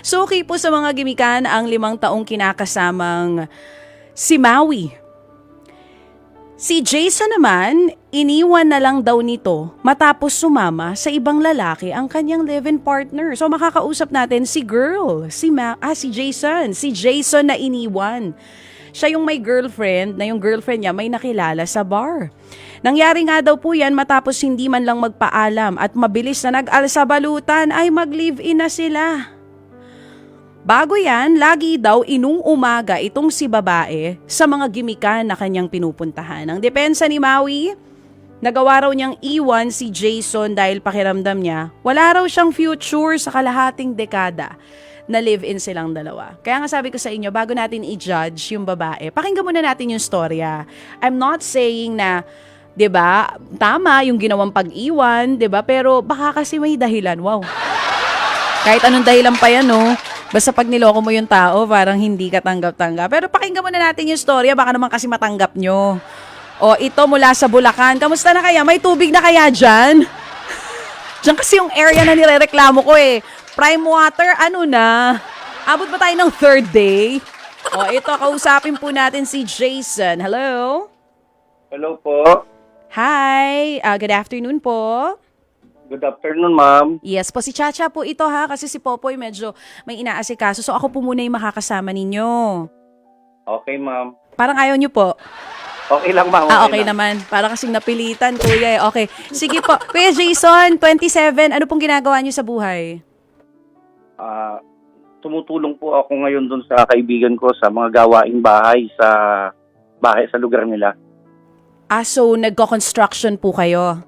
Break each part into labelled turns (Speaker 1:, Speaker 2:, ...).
Speaker 1: So okay po sa mga gimikan ang limang taong kinakasamang si Maui. Si Jason naman, iniwan na lang daw nito matapos sumama sa ibang lalaki ang kanyang live-in partner. So makakausap natin si girl, si Ma- ah, si Jason, si Jason na iniwan. Siya yung may girlfriend na yung girlfriend niya may nakilala sa bar. Nangyari nga daw po yan matapos hindi man lang magpaalam at mabilis na nag-alsabalutan ay mag-live-in na sila. Bago yan, lagi daw inung umaga itong si babae sa mga gimikan na kanyang pinupuntahan. Ang depensa ni Maui, nagawa raw niyang iwan si Jason dahil pakiramdam niya, wala raw siyang future sa kalahating dekada na live-in silang dalawa. Kaya nga sabi ko sa inyo, bago natin i-judge yung babae, pakinggan muna natin yung storya. I'm not saying na 'di ba? Tama yung ginawang pag-iwan, 'di ba? Pero baka kasi may dahilan. Wow. Kahit anong dahilan pa yan, no? Basta pag niloko mo yung tao, parang hindi ka tanggap-tanggap. Pero pakinggan muna natin yung storya, baka naman kasi matanggap nyo. O ito mula sa Bulacan. Kamusta na kaya? May tubig na kaya dyan? Diyan kasi yung area na nirereklamo ko eh. Prime water, ano na? Abot ba tayo ng third day? O ito, kausapin po natin si Jason. Hello?
Speaker 2: Hello po.
Speaker 1: Hi, Ah, good afternoon po.
Speaker 2: Good afternoon, ma'am.
Speaker 1: Yes po, si Chacha po ito ha, kasi si Popoy medyo may inaasikaso. So ako po muna yung makakasama ninyo.
Speaker 2: Okay, ma'am.
Speaker 1: Parang ayaw nyo po.
Speaker 2: Okay lang, ma'am.
Speaker 1: Ah, okay naman. Para kasing napilitan, kuya eh. Okay. Sige po. Kuya Jason, 27, ano pong ginagawa nyo sa buhay?
Speaker 2: Ah, tumutulong po ako ngayon dun sa kaibigan ko sa mga gawaing bahay sa bahay sa lugar nila.
Speaker 1: Ah, so nagko-construction po kayo.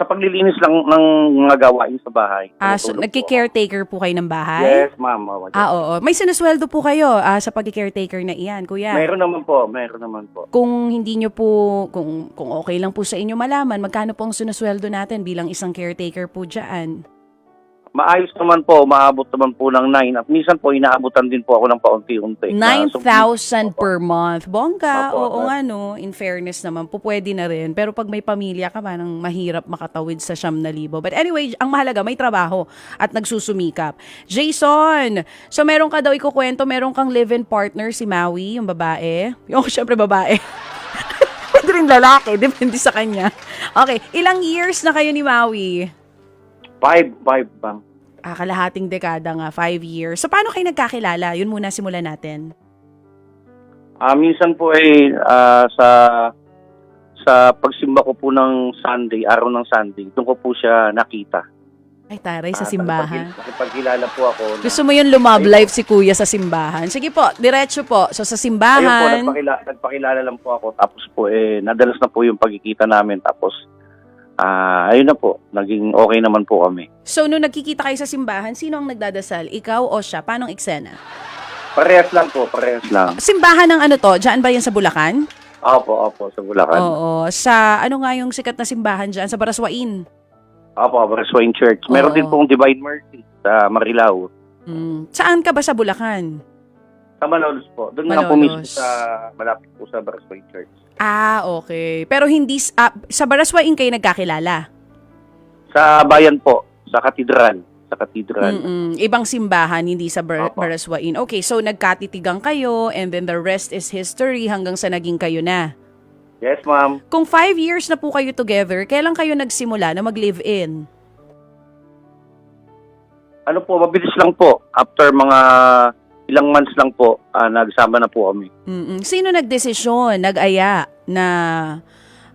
Speaker 2: Sa paglilinis lang ng mga gawain sa bahay.
Speaker 1: Ah, so
Speaker 2: tumutulong po
Speaker 1: nagki-caretaker po kayo ng bahay?
Speaker 2: Yes, ma'am. Oh,
Speaker 1: Ah, oo. May sinusweldo po kayo ah, sa pag-caretaker na iyan, kuya.
Speaker 2: Meron naman po, meron naman po.
Speaker 1: Kung hindi nyo po, kung, kung okay lang po sa inyo malaman, magkano po ang sinusweldo natin bilang isang caretaker po dyan?
Speaker 2: Maayos naman po, maabot naman po ng 9. At minsan po, inaabutan din po ako ng paunti-unti. Na- so-
Speaker 1: 9,000
Speaker 2: Opo.
Speaker 1: per month. Bongga,
Speaker 2: Opo,
Speaker 1: oo
Speaker 2: opo.
Speaker 1: nga no. In fairness naman, po pwede na rin. Pero pag may pamilya ka, parang mahirap makatawid sa siyam na libo. But anyway, ang mahalaga, may trabaho at nagsusumikap. Jason, so meron ka daw ikukwento, meron kang live-in partner, si Maui, yung babae. Yung syempre babae. Pwede rin lalaki, depende sa kanya. Okay, ilang years na kayo ni Maui?
Speaker 2: Five, five, ma'am.
Speaker 1: Ah, kalahating dekada nga, five years. So paano kayo nagkakilala? Yun muna simulan natin.
Speaker 2: Ah, minsan po ay ah, sa sa pagsimba ko po ng Sunday, araw ng Sunday, doon ko po siya nakita.
Speaker 1: Ay, taray, sa
Speaker 2: Ah,
Speaker 1: simbahan.
Speaker 2: nakipag- Nakipagkilala po ako. na-
Speaker 1: Gusto mo yung lumab life si kuya sa simbahan? Sige po, diretso po. So sa
Speaker 2: Ayun po,
Speaker 1: simbahan,
Speaker 2: nagpakilala, nagpakilala lang po ako. Tapos po, eh, nadalas na po yung pagkikita namin. Tapos, ah, ayun na po, naging okay naman po kami.
Speaker 1: so nung nagkikita kayo sa simbahan, sino ang nagdadasal? Ikaw o siya? Paano eksena?
Speaker 2: Parehas lang po, parehas lang.
Speaker 1: Simbahan ng ano to? Diyan ba yan sa Bulacan?
Speaker 2: Opo, opo, sa Bulacan.
Speaker 1: Oo. Sa ano nga yung sikat na simbahan dyan? Sa Baraswain?
Speaker 2: Opo, Baraswain Church. Meron
Speaker 1: Oo.
Speaker 2: din pong Divine Mercy sa Marilao.
Speaker 1: Hmm. Saan ka ba sa Bulacan?
Speaker 2: Sa Malolos po. Doon lang po mismo
Speaker 1: Malolos.
Speaker 2: sa, malapit po sa Baraswain Church.
Speaker 1: Ah, okay. Pero hindi, s- ah, sa Baraswain kayo nagkakilala?
Speaker 2: Sa bayan po, sa katedral. Sa katedral.
Speaker 1: Mm-mm. Ibang simbahan, hindi sa Bar-
Speaker 2: Opo.
Speaker 1: Baraswain. Okay, so nagkatitigang kayo and then the rest is history hanggang sa naging kayo na.
Speaker 2: Yes, ma'am.
Speaker 1: Kung five years na po kayo together, kailan kayo nagsimula na mag-live-in?
Speaker 2: Ano po, mabilis lang po. After mga ilang months lang po, ah, nagsama na po kami.
Speaker 1: Mm-mm. Sino nagdesisyon, nag-aya na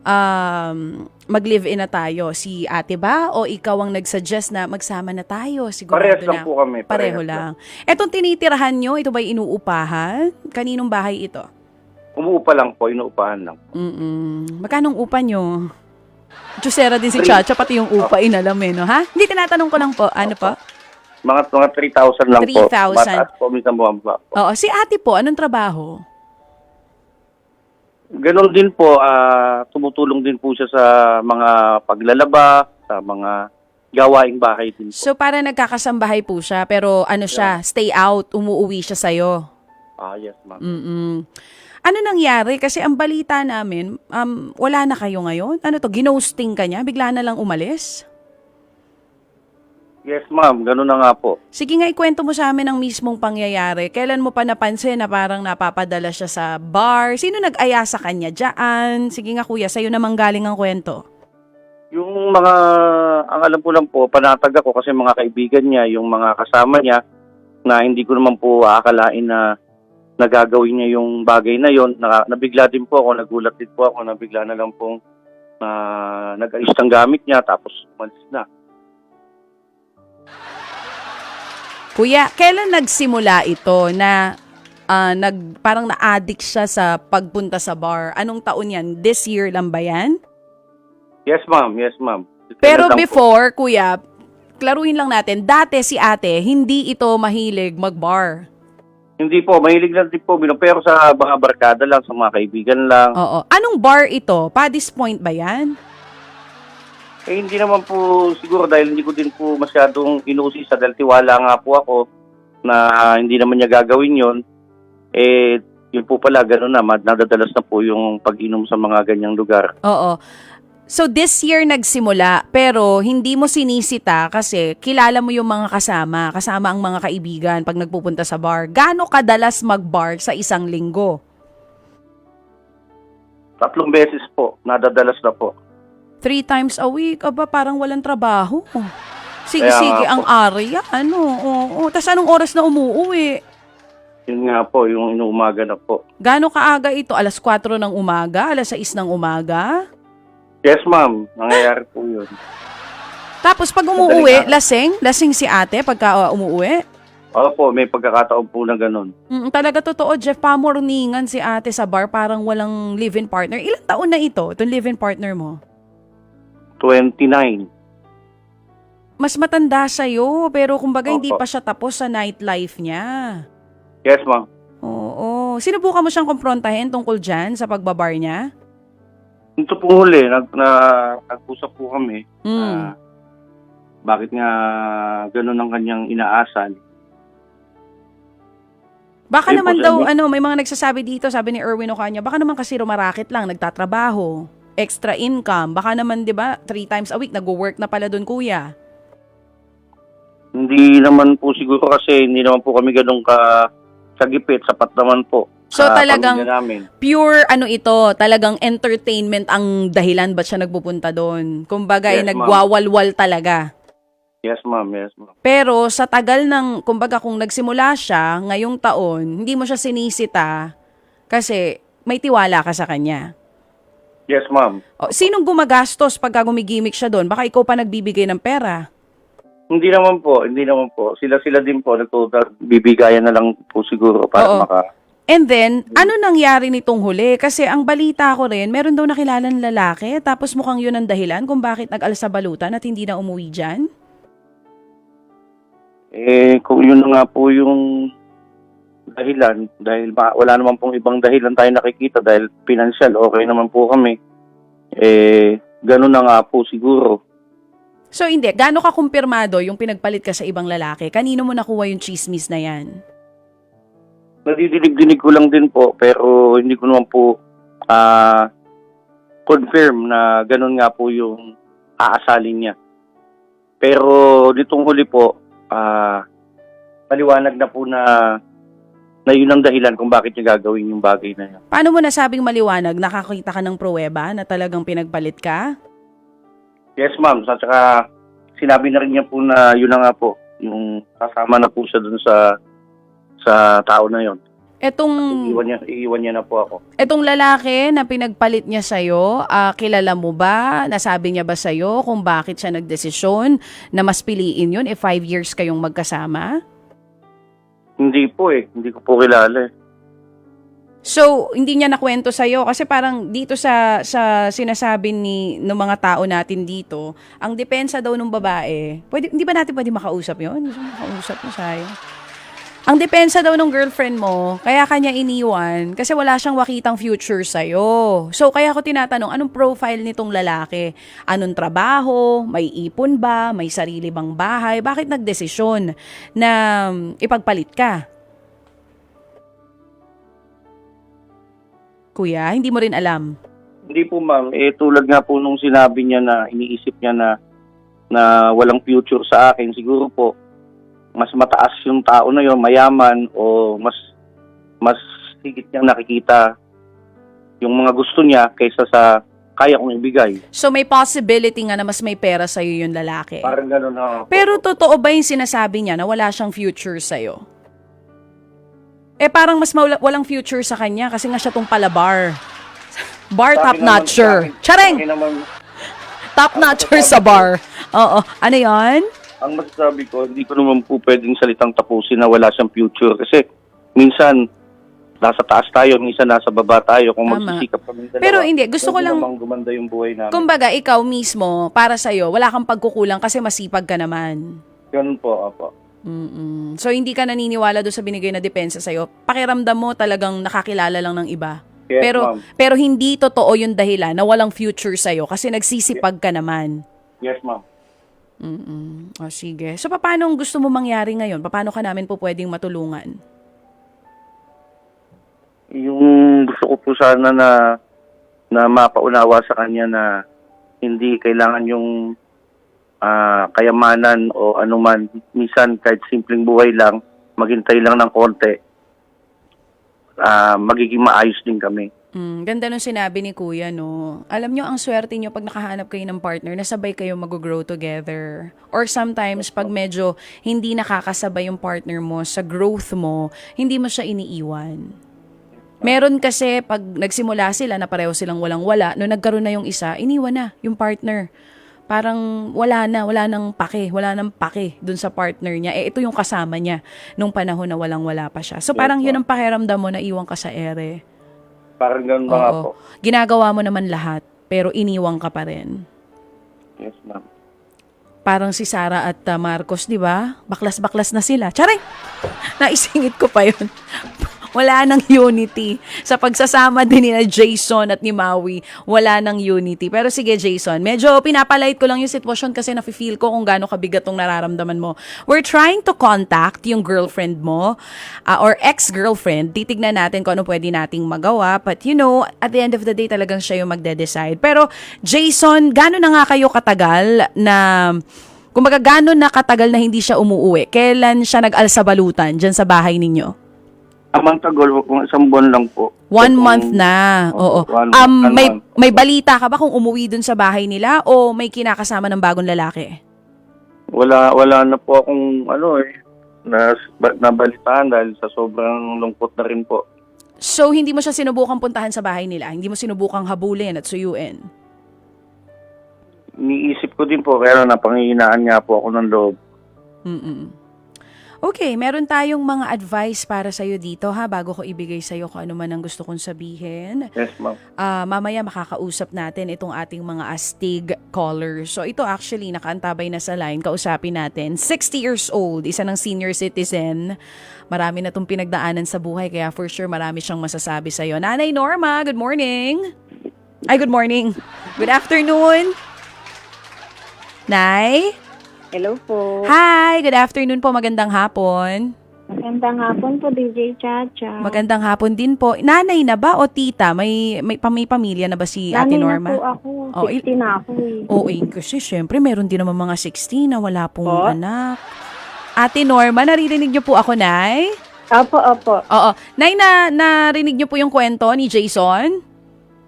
Speaker 1: um, mag-live-in na tayo? Si ate ba? O ikaw ang nagsuggest na magsama na tayo? Sigurado
Speaker 2: Parehas
Speaker 1: na.
Speaker 2: lang po kami.
Speaker 1: Pareho lang. Etong tinitirahan nyo, ito ba inuupahan? Kaninong bahay ito?
Speaker 2: Umuupa lang po, inuupahan lang.
Speaker 1: Mm-mm. Magkano ang upa nyo? Diyosera din si. Chacha, pati yung upa inalam eh, no? Ha? Hindi, tinatanong ko lang po. Ano po?
Speaker 2: Mga, mga 3,000 lang po.
Speaker 1: 3,000.
Speaker 2: Mataas po, minsan bumaba po.
Speaker 1: Oo, si ate po, anong trabaho?
Speaker 2: Ganon din po, ah, tumutulong din po siya sa mga paglalaba, sa mga gawaing bahay din po.
Speaker 1: So, para nagkakasambahay po siya, pero ano siya, stay out, umuuwi siya sa'yo.
Speaker 2: Ah, yes, ma'am.
Speaker 1: Mm-mm. Ano nangyari? Kasi ang balita namin, um, wala na kayo ngayon? Ano to, ginosting ka niya? Bigla na lang umalis?
Speaker 2: Yes, ma'am. Ganun na nga po.
Speaker 1: Sige nga, ikwento mo sa amin ang mismong pangyayari. Kailan mo pa napansin na parang napapadala siya sa bar? Sino nag-aya sa kanya dyan? Sige nga kuya, sa'yo naman galing ang kwento.
Speaker 2: Yung mga, ang alam ko lang po, panatag ako kasi mga kaibigan niya, yung mga kasama niya, na hindi ko naman po aakalain na nagagawin niya yung bagay na yon. Na, nabigla din po ako, nagulat din po ako, nabigla na lang pong na nag-ayos ng gamit niya tapos umalis na.
Speaker 1: Kuya, kailan nagsimula ito na ah, nag, parang na-addict siya sa pagpunta sa bar? Anong taon yan? This year lang ba yan?
Speaker 2: Yes, ma'am. Yes, ma'am.
Speaker 1: Pero
Speaker 2: lang po.
Speaker 1: before, kuya, klaruhin lang natin, dati si ate, hindi ito mahilig mag-bar.
Speaker 2: Hindi po, mahilig lang din po. Pero sa mga barkada lang, sa mga kaibigan lang.
Speaker 1: Oo. Anong bar ito? Paddy's Point ba yan?
Speaker 2: Eh, hindi naman po siguro dahil hindi ko din po masyadong inusi sa dahil tiwala nga po ako na hindi naman niya gagawin yon Eh, yun po pala, gano'n na, mad- nadadalas na po yung pag-inom sa mga ganyang lugar.
Speaker 1: Oo. So this year nagsimula pero hindi mo sinisita kasi kilala mo yung mga kasama, kasama ang mga kaibigan pag nagpupunta sa bar. Gaano kadalas mag-bar sa isang linggo?
Speaker 2: Tatlong beses po, nadadalas na po.
Speaker 1: Three times a week? Aba, parang walang trabaho. Sige,
Speaker 2: Kaya
Speaker 1: sige,
Speaker 2: nga
Speaker 1: ang area. Ano? Oo. Tapos anong oras na umuuwi?
Speaker 2: Yun nga po, yung inuumaga na po.
Speaker 1: Gaano kaaga ito? Alas 4 ng umaga? Alas 6 ng umaga?
Speaker 2: Yes, ma'am. Nangyayari po yun.
Speaker 1: Tapos pag
Speaker 2: Madaling
Speaker 1: umuwi,
Speaker 2: araw.
Speaker 1: lasing? Lasing si ate pagka uh, umuwi?
Speaker 2: Oo po, may pagkakataon po na gano'n.
Speaker 1: Mm, talaga totoo, Jeff, pamorningan si ate sa bar, parang walang live-in partner. Ilang taon na ito, itong live-in partner mo?
Speaker 2: 29.
Speaker 1: Mas matanda sa'yo, pero kumbaga hindi
Speaker 2: Opo.
Speaker 1: pa siya tapos sa nightlife niya.
Speaker 2: Yes, ma'am.
Speaker 1: Oo. Sinubukan mo siyang komprontahin tungkol dyan sa pagbabar niya?
Speaker 2: Ito po huli, nag, na, nag-usap po kami.
Speaker 1: Mm.
Speaker 2: Ah, bakit nga gano'n ang kanyang inaasal?
Speaker 1: Baka
Speaker 2: Ayun po,
Speaker 1: naman daw, ano, may mga nagsasabi dito, sabi ni Erwin Ocaña, baka naman kasi rumarakit lang, nagtatrabaho, extra income. Baka naman, di ba, three times a week, nag-work na pala doon, kuya.
Speaker 2: Hindi naman po siguro kasi hindi naman po kami ganun ka sagipit, sapat naman po.
Speaker 1: So,
Speaker 2: sa
Speaker 1: talagang-
Speaker 2: pamilya namin.
Speaker 1: pure ano ito, talagang entertainment ang dahilan ba't siya nagpupunta doon. Kumbaga, ay
Speaker 2: Yes, ma'am.
Speaker 1: nagwawalwal talaga.
Speaker 2: Yes, ma'am. Yes, ma'am.
Speaker 1: Pero sa tagal ng, kumbaga kung nagsimula siya ngayong taon, hindi mo siya sinisita kasi may tiwala ka sa kanya.
Speaker 2: Yes, ma'am.
Speaker 1: O, sinong gumagastos pagka gumigimik siya doon? Baka ikaw pa nagbibigay ng pera.
Speaker 2: Hindi naman po, hindi naman po. Sila-sila din po, nagtutal, bibigayan na lang po siguro para
Speaker 1: Oo.
Speaker 2: maka...
Speaker 1: And then, ano nangyari nitong huli? Kasi ang balita ko rin, meron daw nakilalang lalaki, tapos mukhang yun ang dahilan kung bakit nag-alsa balutan at hindi na umuwi dyan.
Speaker 2: Eh, kung yun na nga po yung dahilan, dahil ma- wala naman pong ibang dahilan tayo nakikita dahil financial, okay naman po kami. Eh, ganun na nga po siguro.
Speaker 1: So hindi, gaano ka kumpirmado yung pinagpalit ka sa ibang lalaki? Kanino mo nakuha yung chismis na yan?
Speaker 2: Nadidinig-dinig ko lang din po, pero hindi ko naman po ah confirm na ganun nga po yung aasalin niya. Pero ditong huli po, ah maliwanag na po na na yun ang dahilan kung bakit niya gagawin yung bagay na yun.
Speaker 1: Paano mo nasabing maliwanag? Nakakita ka ng pruweba na talagang pinagpalit ka?
Speaker 2: Yes, ma'am. At saka sinabi na rin niya po na yun na nga po, yung kasama na po siya dun sa sa tao na yon.
Speaker 1: Etong,
Speaker 2: Iiwan niya, iiwan niya na po ako.
Speaker 1: etong lalaki na pinagpalit niya sa'yo, ah, kilala mo ba? Nasabi niya ba sa'yo kung bakit siya nagdesisyon na mas piliin yun if five years kayong magkasama?
Speaker 2: Hindi po eh. Hindi ko po kilala eh.
Speaker 1: So, hindi niya nakwento sa kasi parang dito sa sa sinasabi ni ng mga tao natin dito, ang depensa daw ng babae, pwede hindi ba natin pwede makausap 'yon? Makausap mo sayang. Ang depensa daw ng girlfriend mo, kaya kanya iniwan kasi wala siyang makitang future sa'yo. So, kaya ako tinatanong, anong profile nitong lalaki? Anong trabaho? May ipon ba? May sarili bang bahay? Bakit nagdesisyon na um, ipagpalit ka? Kuya, hindi mo rin alam.
Speaker 2: Hindi po ma'am, eh tulad nga po nung sinabi niya na iniisip niya na na walang future sa akin, siguro po, mas mataas yung tao na yon mayaman o mas mas higit niyang nakikita yung mga gusto niya kaysa sa kaya kong ibigay.
Speaker 1: So may possibility nga na mas may pera sa'yo yung lalaki.
Speaker 2: Parang gano'n na.
Speaker 1: Pero totoo ba yung sinasabi niya na wala siyang future sa'yo? Eh parang mas mawala- walang future sa kanya kasi nga siya tong palabar. Bar top notcher. Chareng! Top notcher sa bar. Oo. Ano yon?
Speaker 2: Ang masasabi ko, hindi ko naman po pwedeng salitang tapusin na wala siyang future. Kasi minsan, nasa taas tayo, minsan nasa baba tayo. Kung
Speaker 1: Tama.
Speaker 2: magsisikap kami dalawa,
Speaker 1: Pero hindi, gusto ko lang-
Speaker 2: namang gumanda yung buhay namin.
Speaker 1: Kumbaga, ikaw mismo, para sa'yo, wala kang pagkukulang kasi masipag ka naman.
Speaker 2: Ganun po, apo.
Speaker 1: Mm-mm. So, hindi ka naniniwala doon sa binigay na depensa sa'yo. Pakiramdam mo talagang nakakilala lang ng iba.
Speaker 2: Yes,
Speaker 1: pero,
Speaker 2: ma'am.
Speaker 1: pero hindi totoo yung dahilan na walang future sa'yo kasi nagsisipag ka naman.
Speaker 2: Yes, ma'am.
Speaker 1: Mm-mm. O sige. So, paano ang gusto mo mangyari ngayon? Paano ka namin po pwedeng matulungan?
Speaker 2: Yung gusto ko po sana na na mapaunawa sa kanya na hindi kailangan yung ah, kayamanan o anuman. Minsan kahit simpleng buhay lang, maghintay lang ng konti, ah, magiging maayos din kami.
Speaker 1: Mm, ganda nung sinabi ni Kuya, no? Alam nyo, ang swerte nyo pag nakahanap kayo ng partner, nasabay kayo mag-grow together. Or sometimes, pag medyo hindi nakakasabay yung partner mo sa growth mo, hindi mo siya iniiwan. Meron kasi, pag nagsimula sila na pareho silang walang-wala, no nagkaroon na yung isa, iniwan na yung partner. Parang wala na, wala nang pake, wala nang pake dun sa partner niya. Eh, ito yung kasama niya nung panahon na walang-wala pa siya. So, parang yun ang pakiramdam mo na iwan ka sa ere.
Speaker 2: Parang ganun ba nga
Speaker 1: Oo.
Speaker 2: po?
Speaker 1: Ginagawa mo naman lahat, pero iniwang ka pa rin.
Speaker 2: Yes, ma'am.
Speaker 1: Parang si Sara at uh, Marcos, di ba? Baklas-baklas na sila. Charay! Naisingit ko pa yun. Wala nang unity. Sa pagsasama din ni na Jason at ni Maui, wala nang unity. Pero sige, Jason, medyo pinapalight ko lang yung sitwasyon kasi nafe-feel ko kung gaano kabigat tong nararamdaman mo. We're trying to contact yung girlfriend mo uh, or ex-girlfriend. Titignan natin kung ano pwede nating magawa. But you know, at the end of the day, talagang siya yung magde-decide. Pero Jason, gaano na nga kayo katagal na Kumbaga, gano'n na katagal na hindi siya umuuwi? Kailan siya nag-alsabalutan dyan sa bahay ninyo?
Speaker 2: Amang tagol, kung isang buwan lang po.
Speaker 1: One
Speaker 2: So, kung-
Speaker 1: month na. Oo.
Speaker 2: One-
Speaker 1: Um,
Speaker 2: one
Speaker 1: may,
Speaker 2: month.
Speaker 1: may balita ka ba kung umuwi dun sa bahay nila o may kinakasama ng bagong lalaki?
Speaker 2: Wala, wala na po akong ano eh, na, nabalitaan dahil sa sobrang lungkot na rin po.
Speaker 1: So, hindi mo siya sinubukang puntahan sa bahay nila? Hindi mo sinubukang habulin at suyuin?
Speaker 2: Niisip ko din po, kaya napangihinaan nga po ako ng loob.
Speaker 1: Mm-mm. Okay, meron tayong mga advice para sa'yo dito ha, bago ko ibigay sa'yo kung ano man ang gusto kong sabihin.
Speaker 2: Yes, ma'am.
Speaker 1: Ah, mamaya makakausap natin itong ating mga astig callers. So ito actually nakaantabay na sa line, kausapin natin. 60 years old, isa ng senior citizen. Marami na itong pinagdaanan sa buhay kaya for sure marami siyang masasabi sa'yo. Nanay Norma, good morning. Ay, good morning. Good afternoon. Nay?
Speaker 3: Hello po.
Speaker 1: Hi, good afternoon po. Magandang hapon.
Speaker 3: Magandang hapon po, DJ Chacha.
Speaker 1: Magandang hapon din po. Nanay na ba o tita? May may, may pamilya na ba si Ate
Speaker 3: Nanay
Speaker 1: Norma?
Speaker 3: na po ako.
Speaker 1: Oh, il-
Speaker 3: 60 na ako eh.
Speaker 1: Oo, eh, kasi syempre meron din naman mga 16 na wala pong
Speaker 3: Po?
Speaker 1: anak. Ate Norma, naririnig niyo po ako, Nay?
Speaker 3: Opo, opo.
Speaker 1: Oo. Nay, na, narinig niyo po yung kwento ni Jason?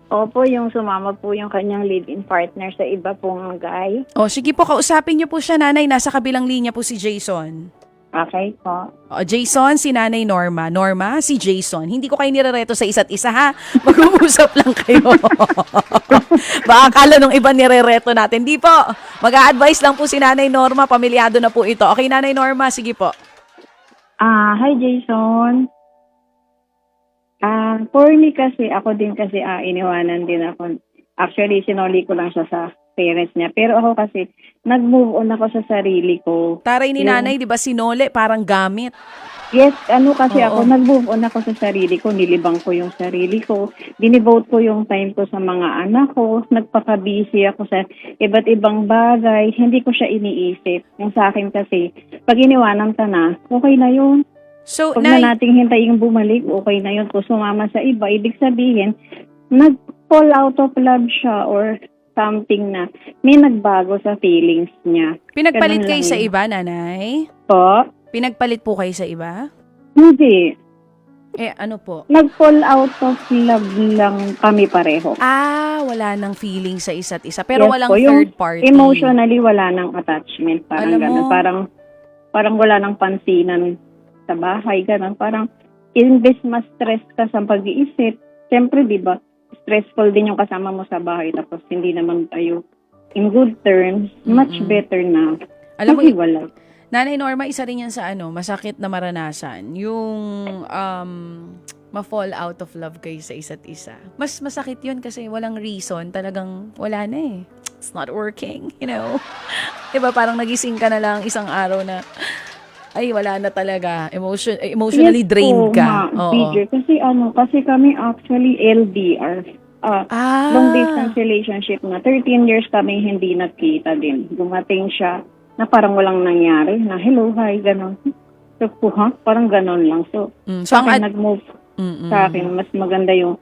Speaker 3: Opo, yung sumama po yung kanyang live-in partner sa iba pong guy.
Speaker 1: O, sige po, kausapin niyo po siya, Nanay. Nasa kabilang linya po si Jason.
Speaker 3: Okay po.
Speaker 1: O, Jason, si Nanay Norma. Norma, si Jason. Hindi ko kayo nirereto sa isa't isa, ha? Mag-uusap lang kayo. Baka akala nung iba nirereto natin. Di po. Mag-a-advise lang po si Nanay Norma. Pamilyado na po ito. Okay, Nanay Norma, sige po.
Speaker 3: Ah, hi Jason. Ah, for me kasi, ako din kasi ah, iniwanan din ako. Actually, sinoli ko lang siya sa parents niya. Pero ako kasi, nag-move on ako sa sarili ko.
Speaker 1: Taray ni
Speaker 3: Yung-
Speaker 1: Nanay, di ba, sinole, parang gamit.
Speaker 3: Yes, ano kasi
Speaker 1: Oo.
Speaker 3: ako, nag-move on ako sa sarili ko, nilibang ko yung sarili ko, dinivote ko yung time ko sa mga anak ko, nagpaka-busy ako sa iba't ibang bagay, hindi ko siya iniisip. Yung sa akin kasi, pag iniwanan ka na, okay na yun.
Speaker 1: So,
Speaker 3: Huwag na nating hintayin bumalik, okay na yun. Kung sumama sa iba, ibig sabihin, nag-fall out of love siya or something na may nagbago sa feelings niya.
Speaker 1: Pinagpalit
Speaker 3: Ganun
Speaker 1: kayo
Speaker 3: lang
Speaker 1: sa
Speaker 3: yun.
Speaker 1: iba, nanay?
Speaker 3: Po?
Speaker 1: Pinagpalit po kayo sa iba?
Speaker 3: Hindi.
Speaker 1: Eh, ano po?
Speaker 3: Nag-fall out of love lang kami pareho.
Speaker 1: Ah, wala nang feeling sa isa't isa. Pero
Speaker 3: Yes
Speaker 1: walang
Speaker 3: po, yung
Speaker 1: third party.
Speaker 3: Emotionally, wala nang attachment. Parang
Speaker 1: Alam mo-
Speaker 3: ganun. Parang, parang wala nang pansinan sa bahay. Ganun. Parang, imbes mas stress ka sa pag-iisip, siyempre, di ba, stressful din yung kasama mo sa bahay. Tapos, hindi naman tayo in good terms. Much
Speaker 1: Mm-mm.
Speaker 3: better na.
Speaker 1: Alam mo,
Speaker 3: Maghiwalay.
Speaker 1: Nanay Norma, isa rin yan sa ano, masakit na maranasan. Yung um, ma-fall out of love kayo sa isa't isa. Mas masakit yun kasi walang reason. Talagang wala na eh. It's not working, you know? diba parang nagising ka na lang isang araw na ay wala na talaga. Emotion, eh, emotionally
Speaker 3: Yes
Speaker 1: drained
Speaker 3: po,
Speaker 1: ka.
Speaker 3: ma,
Speaker 1: Oo.
Speaker 3: Kasi ano, kasi kami actually LDR. Ah,
Speaker 1: Ah,
Speaker 3: long distance relationship na 13 years kami hindi nagkita din. Dumating siya na parang walang nangyari, na hello, hi, ganon. So, po, ha? Parang ganon lang. So,
Speaker 1: Mm, so ang
Speaker 3: nag-move
Speaker 1: Mm-mm.
Speaker 3: sa akin, mas maganda yung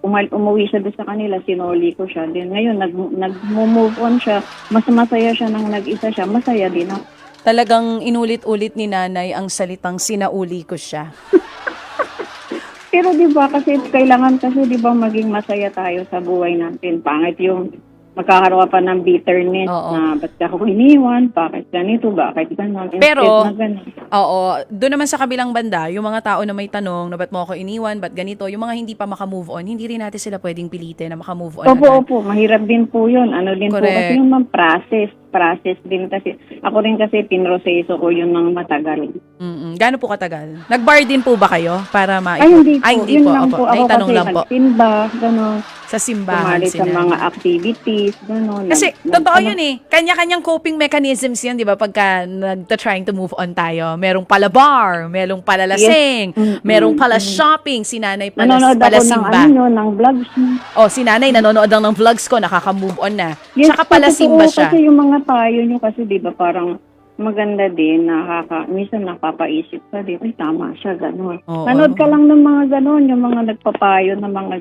Speaker 3: umal umuwi siya doon sa kanila, sinoli ko siya. Then ngayon, nag, nag-move on siya, mas masaya siya nang nag-isa siya, masaya din ako.
Speaker 1: Talagang inulit-ulit ni nanay ang salitang sinauli ko siya.
Speaker 3: Pero di ba kasi kailangan kasi di ba maging masaya tayo sa buhay natin. Pangit yung magkakaroon ka pa ng bitterness
Speaker 1: Oo.
Speaker 3: na ba't ako iniwan, bakit ganito, bakit ganon.
Speaker 1: Pero-
Speaker 3: na ganon.
Speaker 1: Oo, doon naman sa kabilang banda, yung mga tao na may tanong na ba't mo ako iniwan, ba't ganito, yung mga hindi pa makamove on, hindi rin natin sila pwedeng pilitin na makamove on.
Speaker 3: Opo,
Speaker 1: agad.
Speaker 3: opo, mahirap din po yun. Ano din po
Speaker 1: Correct.
Speaker 3: kasi yung mga process, process din kasi. Ako rin kasi pinroseso ko yun ng matagal.
Speaker 1: Mm-mm. Gaano po katagal? Nag-bar din po ba kayo para ma
Speaker 3: Ay, hindi po.
Speaker 1: Ay, hindi
Speaker 3: yun
Speaker 1: po.
Speaker 3: lang
Speaker 1: Opo.
Speaker 3: po. Ako
Speaker 1: Naitanong
Speaker 3: kasi
Speaker 1: lang po.
Speaker 3: nagsimba, ganon.
Speaker 1: Sa simbahan
Speaker 3: Sumali sa
Speaker 1: sila.
Speaker 3: mga activities, ganon.
Speaker 1: Kasi,
Speaker 3: Nag-
Speaker 1: totoo
Speaker 3: nag-
Speaker 1: yun eh. Kanya-kanyang coping mechanisms yan, di ba? Pagka nag-trying to move on tayo. Merong pala bar, merong pala lasing,
Speaker 3: Mm,
Speaker 1: merong pala shopping, si nanay pala,
Speaker 3: Nanonood
Speaker 1: pala
Speaker 3: ako ng
Speaker 1: simba.
Speaker 3: ano yun, ng vlogs.
Speaker 1: O, si nanay nanonood lang ng vlogs ko, nakaka-move on na.
Speaker 3: Yes,
Speaker 1: Tsaka pala
Speaker 3: totoo,
Speaker 1: simba siya.
Speaker 3: Kasi yung mga payo nyo kasi di ba parang maganda din, nakaka, minsan napapaisip ka din, ay tama siya, gano'n.
Speaker 1: Oo.
Speaker 3: Nanood ka lang ng mga gano'n, yung mga nagpapayo ng mga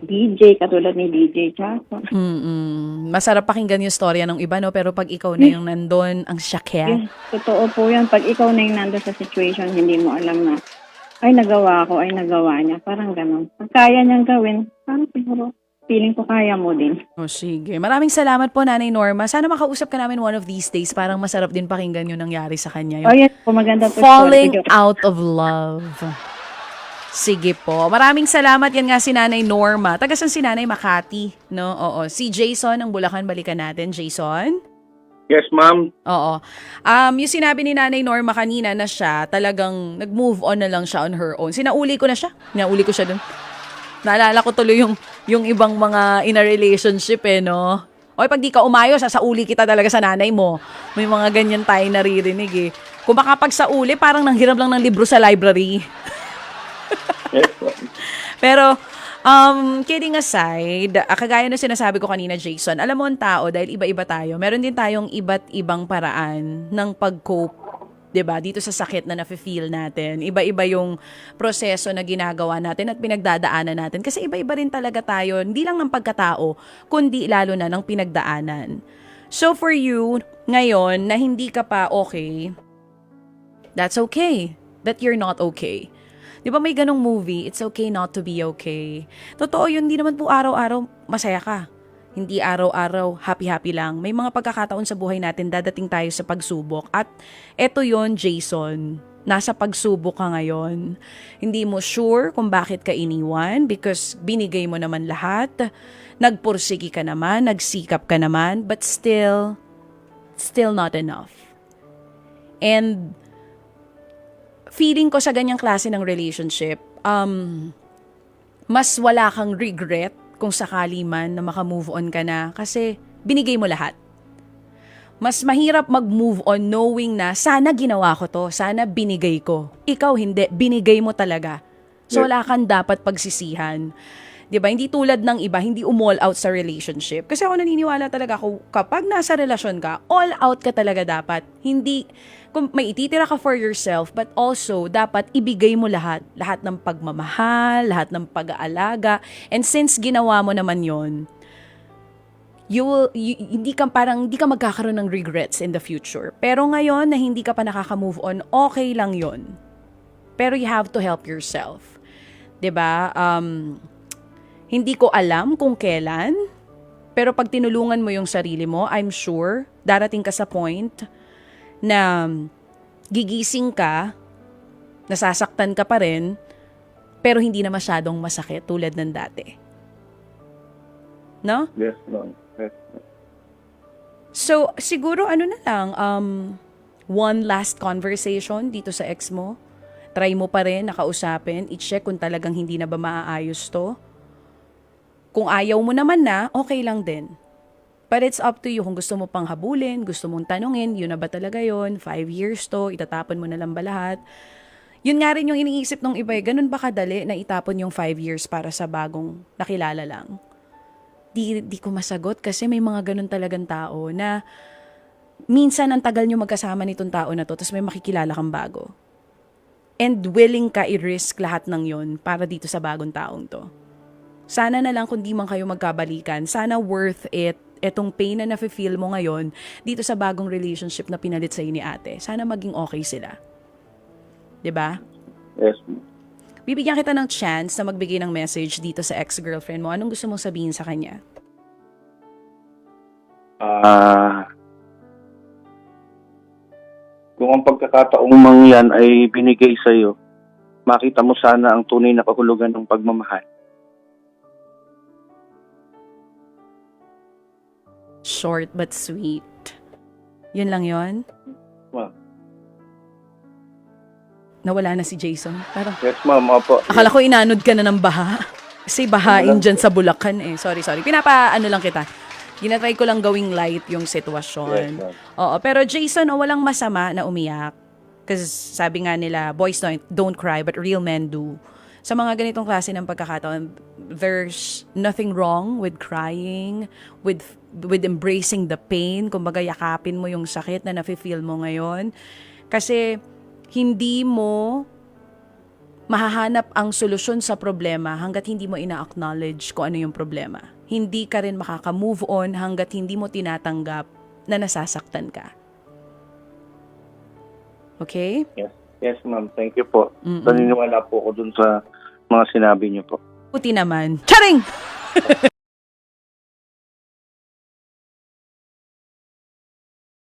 Speaker 3: DJ, katulad ni DJ Chaco.
Speaker 1: Mm-mm. Masarap pakinggan yung storya ng iba, no? Pero pag ikaw na yung nandun, ang syakya.
Speaker 3: Yes, totoo po yan. Pag ikaw na yung nando sa situation, hindi mo alam na, ay nagawa ko, ay nagawa niya. Parang gano'n. Pag kaya niyang gawin, parang siguro, feeling ko kaya mo din.
Speaker 1: O sige. Maraming salamat po, Nanay Norma. Sana makausap ka namin one of these days. Parang masarap din pakinggan yung nangyari sa kanya.
Speaker 3: Oh,
Speaker 1: Yung
Speaker 3: yes po, maganda po.
Speaker 1: falling
Speaker 3: story.
Speaker 1: out of love. Sige po. Maraming salamat. Yan nga si Nanay Norma. Taga saan si Nanay Makati? No? Oo. Si Jason ng Bulacan. Balikan natin. Jason?
Speaker 2: Yes, ma'am.
Speaker 1: Oo. Um, yung sinabi ni Nanay Norma kanina na siya, talagang nag-move on na lang siya on her own. Sinauli ko na siya. Sinauli ko siya dun. Naalala ko tuloy yung, yung ibang mga in a relationship eh, no? O pag di ka umayos, sasauli kita talaga sa nanay mo. May mga ganyan tayo naririnig eh. Kung makapagsauli, parang nanghiram lang ng libro sa library.
Speaker 2: Yes.
Speaker 1: Pero, um, kidding aside, ah, kagaya na sinasabi ko kanina, Jason, alam mo ang tao, dahil iba-iba tayo, meron din tayong iba't ibang paraan ng pag-cope 'di ba dito sa sakit na nafe-feel natin. Iba-iba yung proseso na ginagawa natin at pinagdadaanan natin kasi iba-iba rin talaga tayo, hindi lang ng pagkatao, kundi lalo na ng pinagdaanan. So for you, ngayon na hindi ka pa okay, that's okay. That you're not okay. Di ba may ganong movie, It's Okay Not to Be Okay. Totoo yun, hindi naman po araw-araw masaya ka. Hindi araw-araw happy-happy lang. May mga pagkakataon sa buhay natin, dadating tayo sa pagsubok. At eto yon Jason, nasa pagsubok ka ngayon. Hindi mo sure kung bakit ka iniwan because binigay mo naman lahat. Nagpursigi ka naman, nagsikap ka naman, but still, still not enough. And feeling ko sa ganyang klase ng relationship, um, mas wala kang regret kung sakali man na makamove on ka na kasi binigay mo lahat. Mas mahirap mag-move on knowing na sana ginawa ko to, sana binigay ko. Ikaw hindi, binigay mo talaga. So wala kang dapat pagsisihan. 'Di ba? Hindi tulad ng iba, hindi umall out sa relationship. Kasi ako naniniwala talaga ako kapag nasa relasyon ka, all out ka talaga dapat. Hindi kung may ititira ka for yourself, but also dapat ibigay mo lahat. Lahat ng pagmamahal, lahat ng pag-aalaga. And since ginawa mo naman yon you will, y- hindi ka parang, hindi ka magkakaroon ng regrets in the future. Pero ngayon na hindi ka pa nakaka-move on, okay lang yon. Pero you have to help yourself. 'Di ba? Um, hindi ko alam kung kailan, pero pag tinulungan mo yung sarili mo, I'm sure, darating ka sa point na gigising ka, nasasaktan ka pa rin, pero hindi na masyadong masakit tulad ng dati. No?
Speaker 2: Yes, ma'am. Yes.
Speaker 1: So, siguro ano na lang, um, one last conversation dito sa ex mo. Try mo pa rin, nakausapin, i-check kung talagang hindi na ba maaayos to. Kung ayaw mo naman na, okay lang din. But it's up to you kung gusto mo pang habulin, gusto mong tanungin, yun na ba talaga yun? Five years to, itatapon mo na lang ba lahat? Yun nga rin yung iniisip ng iba, eh, ganun ba kadali na itapon yung five years para sa bagong nakilala lang? Di, di ko masagot kasi may mga ganun talagang tao na minsan ang tagal nyo magkasama nitong tao na to, tapos may makikilala kang bago. And willing ka i-risk lahat ng yon para dito sa bagong taong to. Sana na lang kung di man kayo magkabalikan, sana worth it etong pain na nafe-feel mo ngayon dito sa bagong relationship na pinalit sa ni ate. Sana maging okay sila. 'Di ba?
Speaker 2: Yes.
Speaker 1: Bibigyan kita ng chance na magbigay ng message dito sa ex-girlfriend mo. Anong gusto mong sabihin sa kanya?
Speaker 2: Ah, kung ang pagkakataong mang yan ay binigay sa iyo, makita mo sana ang tunay na kahulugan ng pagmamahal.
Speaker 1: Short but sweet. Yun lang yon.
Speaker 2: Ma'am.
Speaker 1: Nawala na si Jason. Parang,
Speaker 2: Yes, ma'am. Opo.
Speaker 1: akala ko inanod ka na ng baha. Kasi bahain dyan sa Bulacan eh. Sorry, sorry. Pinapa, ano lang kita. Ginatry ko lang gawing light yung
Speaker 2: Yes,
Speaker 1: sitwasyon.
Speaker 2: ma'am.
Speaker 1: Oo, pero Jason, oh, walang masama na umiyak. Kasi sabi nga nila, boys don't, don't cry, but real men do. Sa mga ganitong klase ng pagkakataon, there's nothing wrong with crying, with with embracing the pain, kumbaga yakapin mo yung sakit na nafe-feel mo ngayon. Kasi hindi mo mahahanap ang solusyon sa problema hanggat hindi mo ina-acknowledge kung ano yung problema. Hindi ka rin makaka-move on hanggat hindi mo tinatanggap na nasasaktan ka. Okay?
Speaker 2: Yes, yes ma'am. Thank you po.
Speaker 1: Mm-mm.
Speaker 2: Naniniwala po ako dun sa mga sinabi niyo po.
Speaker 1: Puti naman. Charing!